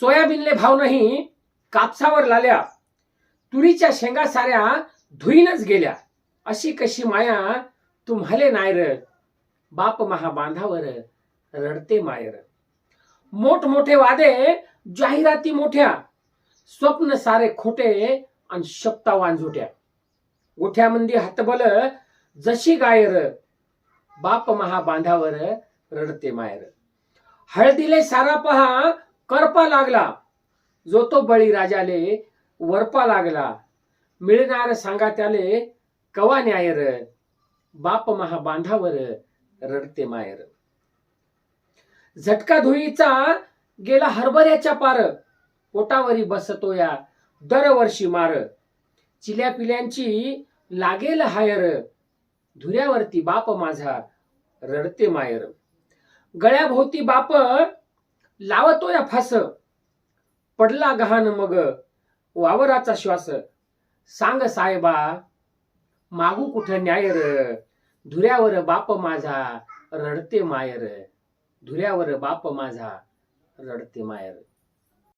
सोयाबीनले भाव नाही कापसावर लाल्या तुरीच्या शेंगा साऱ्या धुईनच गेल्या. अशी कशी माया तुम्हाले नाय र बाप महा बांधावर रडते मायर. मोठमोठे वादे जाहिराती मोठ्या स्वप्न सारे खोटे आणि शब्दा वांझोट्या गोठ्यामंदी हातबल जशी गायर बाप महा बांधावर रडते मायर. हळदीले सारा पहा करपा लागला. जो तो बळीराजाले वरपा लागला. मिळणार सांगा त्याले कवा न्यायर? बाप महा बांधावर रडते मायर. झटका धुईचा गेला हरभऱ्याच्या पार. पोटावरी बसतो या दरवर्षी मार. चिल्या पिल्यांची लागेल हायर. धुऱ्यावरती बाप माझा रडते मायर. गळ्याभोवती बाप लावतो या फास. पडला गहान मग. वावराचा श्वास. सांग साहेबा मागू कुठं न्यायर? धुऱ्यावर बाप माझा रडते मायर. धुऱ्यावर बाप माझा रडते मायर.